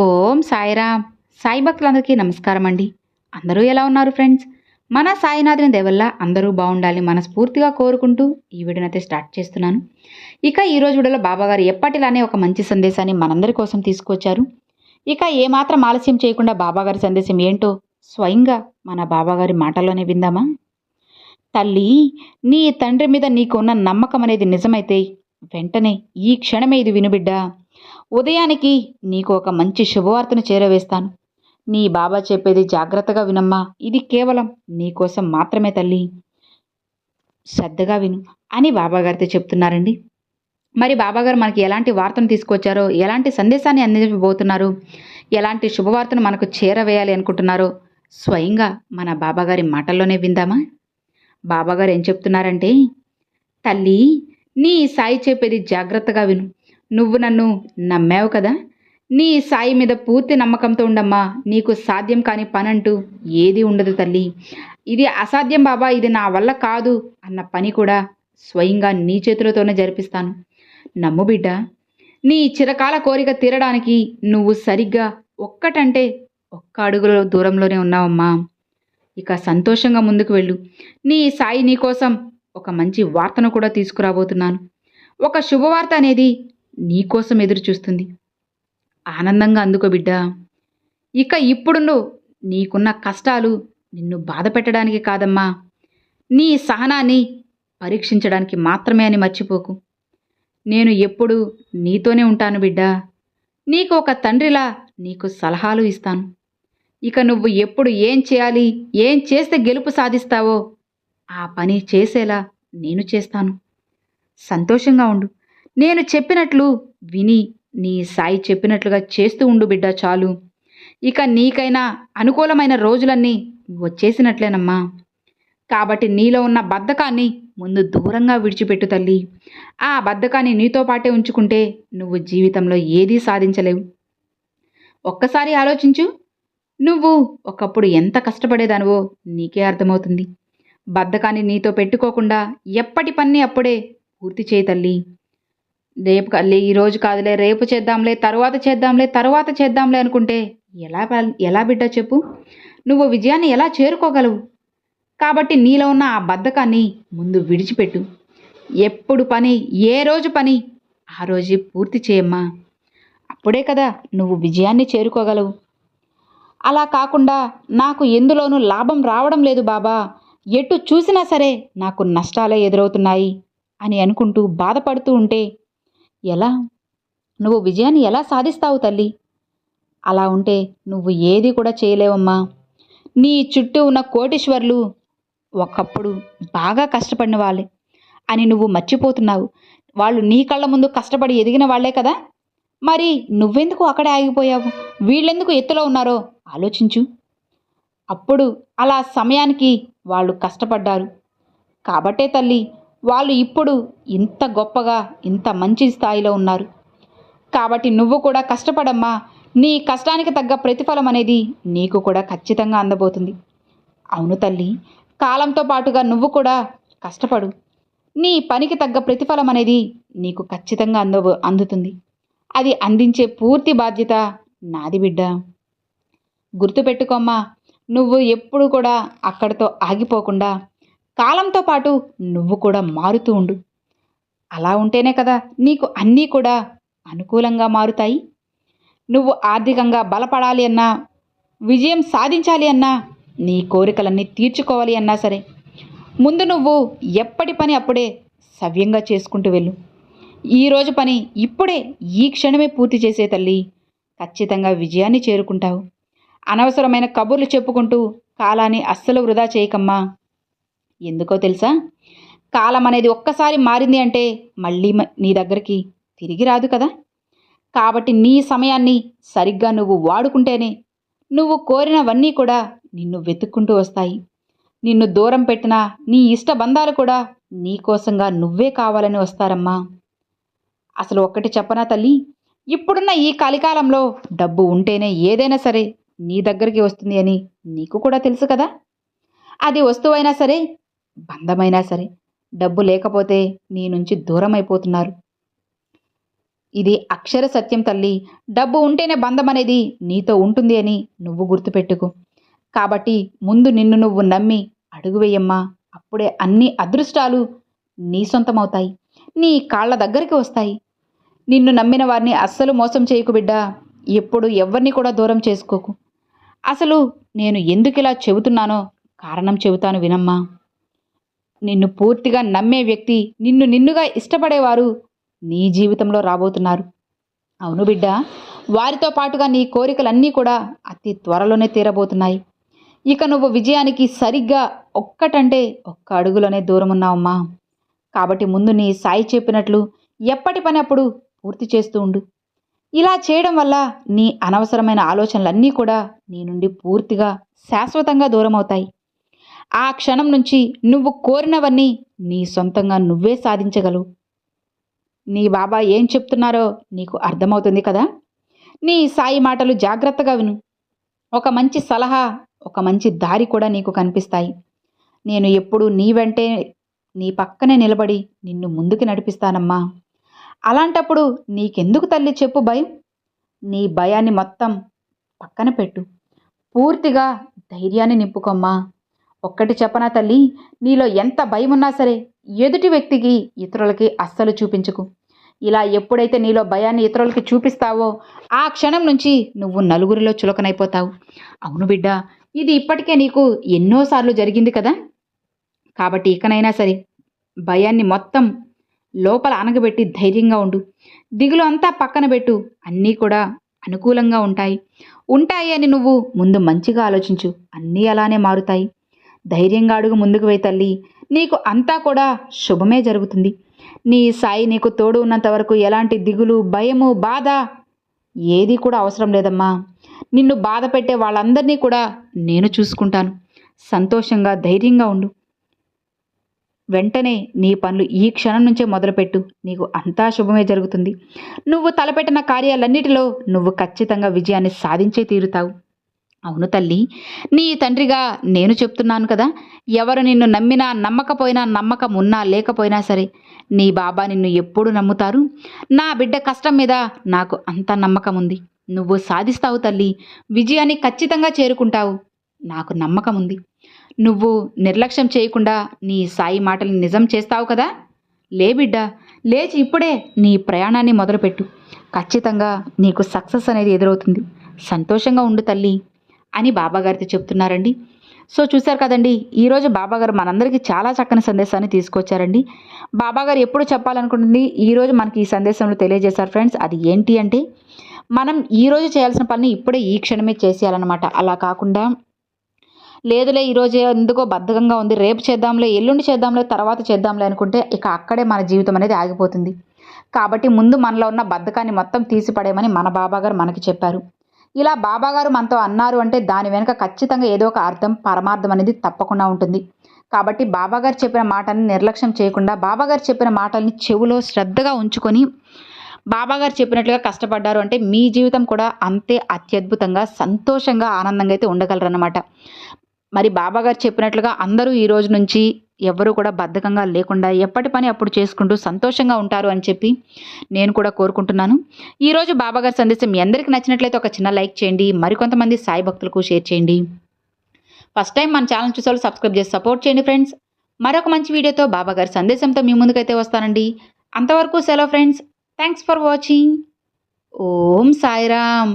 ఓం సాయిరామ్. సాయి భక్తులందరికీ నమస్కారం అండి. అందరూ ఎలా ఉన్నారు ఫ్రెండ్స్? మన సాయినాథుని దేవల్ల అందరూ బాగుండాలి మనస్ఫూర్తిగా కోరుకుంటూ ఈ వీడియోనైతే స్టార్ట్ చేస్తున్నాను. ఇక ఈరోజు వీడియోలో బాబాగారు ఎప్పటిలానే ఒక మంచి సందేశాన్ని మనందరి కోసం తీసుకొచ్చారు ఇక ఏమాత్రం ఆలస్యం చేయకుండా బాబాగారి సందేశం ఏంటో స్వయంగా మన బాబాగారి మాటల్లోనే విందామా? తల్లి నీ తండ్రి మీద నీకున్న నమ్మకం అనేది నిజమైతే వెంటనే ఈ క్షణమే ఇది వినుబిడ్డా ఉదయానికి నీకు ఒక మంచి శుభవార్తను చేరవేస్తాను. నీ బాబా చెప్పేది జాగ్రత్తగా వినమ్మా. ఇది కేవలం నీకోసం మాత్రమే తల్లి. శ్రద్ధగా విను అని బాబాగారితో చెప్తున్నారండి. మరి బాబాగారు మనకి ఎలాంటి వార్తను తీసుకొచ్చారో ఎలాంటి సందేశాన్ని అందించబోతున్నారు ఎలాంటి శుభవార్తను మనకు చేరవేయాలి అనుకుంటున్నారో స్వయంగా మన బాబాగారి మాటల్లోనే విందామా? బాబాగారు ఏం చెప్తున్నారంటే తల్లి నీ సాయి చెప్పేది జాగ్రత్తగా విను. నువ్వు నన్ను నమ్మావు కదా? నీ సాయి మీద పూర్తి నమ్మకంతో ఉండమ్మా నీకు సాధ్యం కాని పని అంటూ ఏది ఉండదు తల్లి. ఇది అసాధ్యం బాబా ఇది నా వల్ల కాదు అన్న పని కూడా స్వయంగా నీ చేతులతోనే జరిపిస్తాను. నమ్ము బిడ్డ నీ చిరకాల కోరిక తీరడానికి నువ్వు సరిగ్గా ఒక్కటంటే ఒక్క అడుగుల దూరంలోనే ఉన్నావమ్మా. ఇక సంతోషంగా ముందుకు వెళ్ళు. నీ సాయి నీ కోసం ఒక మంచి వార్తను కూడా తీసుకురాబోతున్నాను. ఒక శుభవార్త అనేది నీకోసం ఎదురు చూస్తుంది. ఆనందంగా అందుకో బిడ్డ. ఇక ఇప్పుడు నువ్వు నీకున్న కష్టాలు నిన్ను బాధ పెట్టడానికి కాదమ్మా. నీ సహనాన్ని పరీక్షించడానికి మాత్రమే అని మర్చిపోకు. నేను ఎప్పుడు నీతోనే ఉంటాను బిడ్డా. నీకు ఒక తండ్రిలా నీకు సలహాలు ఇస్తాను. ఇక నువ్వు ఎప్పుడు ఏం చేయాలి ఏం చేస్తే గెలుపు సాధిస్తావో ఆ పని చేసేలా నేను చేస్తాను. సంతోషంగా ఉండు. నేను చెప్పినట్లు విని నీ సాయి చెప్పినట్లుగా చేస్తూ ఉండు బిడ్డ చాలు. ఇక నీకైనా అనుకూలమైన రోజులన్నీ వచ్చేసినట్లేనమ్మా. కాబట్టి నీలో ఉన్న బద్ధకాన్ని ముందు దూరంగా విడిచిపెట్టు తల్లి. ఆ బద్ధకాన్ని నీతో పాటే ఉంచుకుంటే నువ్వు జీవితంలో ఏదీ సాధించలేవు. ఒక్కసారి ఆలోచించు. నువ్వు ఒకప్పుడు ఎంత కష్టపడేదానివో నీకే అర్థమవుతుంది. బద్ధకాన్ని నీతో పెట్టుకోకుండా ఎప్పటి పని అప్పుడే పూర్తి చేయి తల్లి. రేపు కల్లి ఈ రోజు కాదులే రేపు చేద్దాంలే తరువాత చేద్దాంలే తరువాత చేద్దాంలే అనుకుంటే ఎలా ఎలా బిడ్డ చెప్పు? నువ్వు విజయాన్ని ఎలా చేరుకోగలవు? కాబట్టి నీలో ఉన్న ఆ బద్ధకాన్ని ముందు విడిచిపెట్టు. ఎప్పుడు పని ఏ రోజు పని ఆ రోజు పూర్తి చేయమ్మా. అప్పుడే కదా నువ్వు విజయాన్ని చేరుకోగలవు. అలా కాకుండా నాకు ఎందులోనూ లాభం రావడం లేదు బాబా. ఎటు చూసినా సరే నాకు నష్టాలే ఎదురవుతున్నాయి అని అనుకుంటూ బాధపడుతూ ఉంటే ఎలా? నువ్వు విజయాన్ని ఎలా సాధిస్తావు తల్లి? అలా ఉంటే నువ్వు ఏది కూడా చేయలేవమ్మా. నీ చుట్టూ ఉన్న కోటీశ్వర్లు ఒకప్పుడు బాగా కష్టపడిన వాళ్ళే. అని నువ్వు మర్చిపోతున్నావు. వాళ్ళు నీ కళ్ళ ముందు కష్టపడి ఎదిగిన వాళ్ళే కదా. మరి నువ్వెందుకు అక్కడే ఆగిపోయావు? వీళ్ళెందుకు ఎత్తులో ఉన్నారో ఆలోచించు. అప్పుడు అలా సమయానికి వాళ్ళు కష్టపడ్డారు. కాబట్టే తల్లి వాళ్ళు ఇప్పుడు ఇంత గొప్పగా ఇంత మంచి స్థాయిలో ఉన్నారు. కాబట్టి నువ్వు కూడా కష్టపడమ్మా. నీ కష్టానికి తగ్గ ప్రతిఫలం అనేది నీకు కూడా ఖచ్చితంగా అందబోతుంది. అవును తల్లి కాలంతో పాటుగా నువ్వు కూడా కష్టపడు. నీ పనికి తగ్గ ప్రతిఫలం అనేది నీకు ఖచ్చితంగా అందబో అందుతుంది. అది అందించే పూర్తి బాధ్యత నాది బిడ్డ. గుర్తుపెట్టుకోమ్మా నువ్వు ఎప్పుడు కూడా అక్కడితో ఆగిపోకుండా కాలంతో పాటు నువ్వు కూడా మారుతూ ఉండు. అలా ఉంటేనే కదా నీకు అన్నీ కూడా అనుకూలంగా మారుతాయి. నువ్వు ఆర్థికంగా బలపడాలి అన్నా విజయం సాధించాలి అన్నా నీ కోరికలన్నీ తీర్చుకోవాలి అన్నా సరే ముందు నువ్వు ఎప్పటి పని అప్పుడే సవ్యంగా చేసుకుంటూ వెళ్ళు. ఈరోజు పని ఇప్పుడే ఈ క్షణమే పూర్తి చేసే తల్లి ఖచ్చితంగా విజయాన్ని చేరుకుంటావు. అనవసరమైన కబుర్లు చెప్పుకుంటూ కాలాన్ని అస్సలు వృధా చేయకమ్మా. ఎందుకో తెలుసా? కాలం అనేది ఒక్కసారి మారింది అంటే మళ్ళీ నీ దగ్గరికి తిరిగి రాదు కదా? కాబట్టి నీ సమయాన్ని సరిగ్గా నువ్వు వాడుకుంటేనే నువ్వు కోరినవన్నీ కూడా నిన్ను వెతుక్కుంటూ వస్తాయి. నిన్ను దూరం పెట్టిన నీ ఇష్ట బంధాలు కూడా నీకోసంగా నువ్వే కావాలని వస్తారమ్మా. అసలు ఒక్కటి చెప్పనా తల్లి? ఇప్పుడున్న ఈ కలికాలంలో డబ్బు ఉంటేనే ఏదైనా సరే నీ దగ్గరికి వస్తుంది అని నీకు కూడా తెలుసు కదా? అది వస్తువైనా సరే బంధమైనా సరే డబ్బు లేకపోతే నీ నుంచి దూరం అయిపోతున్నారు ఇది అక్షర సత్యం తల్లి. డబ్బు ఉంటేనే బంధం అనేది నీతో ఉంటుంది అని నువ్వు గుర్తుపెట్టుకో. కాబట్టి ముందు నిన్ను నువ్వు నమ్మి అడుగు వేయమ్మా. అప్పుడే అన్ని అదృష్టాలు నీ సొంతమవుతాయి. నీ కాళ్ళ దగ్గరికి వస్తాయి. నిన్ను నమ్మిన వారిని అస్సలు మోసం చేయకు బిడ్డా. ఎప్పుడు ఎవరిని కూడా దూరం చేసుకోకు. అసలు నేను ఎందుకు ఇలా చెబుతున్నానో కారణం చెబుతాను వినమ్మా. నిన్ను పూర్తిగా నమ్మే వ్యక్తి నిన్ను నిన్నుగా ఇష్టపడేవారు నీ జీవితంలో రాబోతున్నారు. అవును బిడ్డ వారితో పాటుగా నీ కోరికలన్నీ కూడా అతి త్వరలోనే తీరబోతున్నాయి. ఇక నువ్వు విజయానికి సరిగ్గా ఒక్కటంటే ఒక్క అడుగులోనే దూరం ఉన్నావమ్మా కాబట్టి ముందు నీ సాయి చెప్పినట్లు ఎప్పటి పని అప్పుడు పూర్తి చేస్తూ ఉండు. ఇలా చేయడం వల్ల నీ అనవసరమైన ఆలోచనలన్నీ కూడా నీ నుండి పూర్తిగా శాశ్వతంగా దూరం అవుతాయి ఆ క్షణం నుంచి నువ్వు కోరినవన్నీ నీ సొంతంగా నువ్వే సాధించగలవు. నీ బాబా ఏం చెప్తున్నారో నీకు అర్థమవుతుంది కదా? నీ సాయి మాటలు జాగ్రత్తగా విను. ఒక మంచి సలహా ఒక మంచి దారి కూడా నీకు కనిపిస్తాయి. నేను ఎప్పుడు నీ వెంటే నీ పక్కనే నిలబడి నిన్ను ముందుకు నడిపిస్తానమ్మా. అలాంటప్పుడు నీకెందుకు తల్లి చెప్పు భయం? నీ భయాన్ని మొత్తం పక్కన పెట్టు. పూర్తిగా ధైర్యాన్ని నింపుకోమ్మా. ఒక్కటి చెప్పనా తల్లి? నీలో ఎంత భయం ఉన్నా సరే ఎదుటి వ్యక్తికి ఇతరులకి అస్సలు చూపించుకు. ఇలా ఎప్పుడైతే నీలో భయాన్ని ఇతరులకి చూపిస్తావో ఆ క్షణం నుంచి నువ్వు నలుగురిలో చులకనైపోతావు. అవును బిడ్డ ఇది ఇప్పటికే నీకు ఎన్నోసార్లు జరిగింది కదా? కాబట్టి ఇకనైనా సరే భయాన్ని మొత్తం లోపల అనగబెట్టి ధైర్యంగా ఉండు. దిగులు అంతా పక్కన పెట్టు. అన్నీ కూడా అనుకూలంగా ఉంటాయి. ఉంటాయి అని నువ్వు ముందు మంచిగా ఆలోచించు. అన్నీ అలానే మారుతాయి. ధైర్యంగా అడుగు ముందుకు వే తల్లి. నీకు అంతా కూడా శుభమే జరుగుతుంది. నీ సాయి నీకు తోడు ఉన్నంత వరకు ఎలాంటి దిగులు భయము బాధ ఏది కూడా అవసరం లేదమ్మా. నిన్ను బాధ పెట్టే వాళ్ళందరినీ కూడా నేను చూసుకుంటాను. సంతోషంగా ధైర్యంగా ఉండు. వెంటనే నీ పనులు ఈ క్షణం నుంచే మొదలుపెట్టు. నీకు అంతా శుభమే జరుగుతుంది. నువ్వు తలపెట్టిన కార్యాలన్నిటిలో నువ్వు ఖచ్చితంగా విజయాన్ని సాధించే తీరుతావు. అవును తల్లి. నీ తండ్రిగా నేను చెప్తున్నాను కదా ఎవరు నిన్ను నమ్మినా నమ్మకపోయినా నమ్మకం ఉన్నా లేకపోయినా సరే నీ బాబా నిన్ను ఎప్పుడు నమ్ముతారు? నా బిడ్డ కష్టం మీద నాకు అంత నమ్మకం ఉంది. నువ్వు సాధిస్తావు తల్లి. విజయాన్ని ఖచ్చితంగా చేరుకుంటావు. నాకు నమ్మకం ఉంది. నువ్వు నిర్లక్ష్యం చేయకుండా నీ సాయి మాటలు నిజం చేస్తావు కదా? లే బిడ్డ లేచి ఇప్పుడే నీ ప్రయాణాన్ని మొదలుపెట్టు. ఖచ్చితంగా నీకు సక్సెస్ అనేది ఎదురవుతుంది. సంతోషంగా ఉండు తల్లి. అని బాబాగారితో చెప్తున్నారండి. సో చూశారు కదండి ఈరోజు బాబాగారు మనందరికీ చాలా చక్కని సందేశాన్ని తీసుకొచ్చారండి. బాబాగారు ఎప్పుడు చెప్పాలనుకుంటుంది ఈరోజు మనకి ఈ సందేశంలో తెలియజేశారు ఫ్రెండ్స్ అది ఏంటి అంటే మనం ఈరోజు చేయాల్సిన పని ఇప్పుడే ఈ క్షణమే చేసేయాలన్నమాట. అలా కాకుండా లేదులే ఈరోజు ఎందుకో బద్ధకంగా ఉంది రేపు చేద్దాంలే ఎల్లుండి చేద్దాంలే తర్వాత చేద్దాంలే అనుకుంటే ఇక అక్కడే మన జీవితం అనేది ఆగిపోతుంది. కాబట్టి ముందు మనలో ఉన్న బద్ధకాన్ని మొత్తం తీసిపడేయమని మన బాబాగారు మనకి చెప్పారు. ఇలా బాబాగారు మనతో అన్నారు అంటే దాని వెనుక ఖచ్చితంగా ఏదో ఒక అర్థం పరమార్థం అనేది తప్పకుండా ఉంటుంది. కాబట్టి బాబాగారు చెప్పిన మాటని నిర్లక్ష్యం చేయకుండా బాబాగారు చెప్పిన మాటల్ని చెవులో శ్రద్ధగా ఉంచుకొని బాబాగారు చెప్పినట్లుగా కష్టపడ్డారు అంటే మీ జీవితం కూడా అంతే అత్యద్భుతంగా సంతోషంగా ఆనందంగా అయితే ఉండగలరన్నమాట. మరి బాబాగారు చెప్పినట్లుగా అందరూ ఈ రోజు నుంచి ఎవ్వరూ కూడా బద్ధకంగా లేకుండా ఎప్పటి పని అప్పుడు చేసుకుంటూ సంతోషంగా ఉంటారు అని చెప్పి నేను కూడా కోరుకుంటున్నాను. ఈరోజు బాబాగారి సందేశం మీ అందరికీ నచ్చినట్లయితే ఒక చిన్న లైక్ చేయండి మరికొంతమంది సాయి భక్తులకు షేర్ చేయండి. ఫస్ట్ టైం మన ఛానల్ చూసే సబ్స్క్రైబ్ చేసి సపోర్ట్ చేయండి ఫ్రెండ్స్. మరొక మంచి వీడియోతో బాబాగారి సందేశంతో మీ ముందుకైతే వస్తానండి. అంతవరకు సెలవు friends. Thanks for watching. Om Sairam.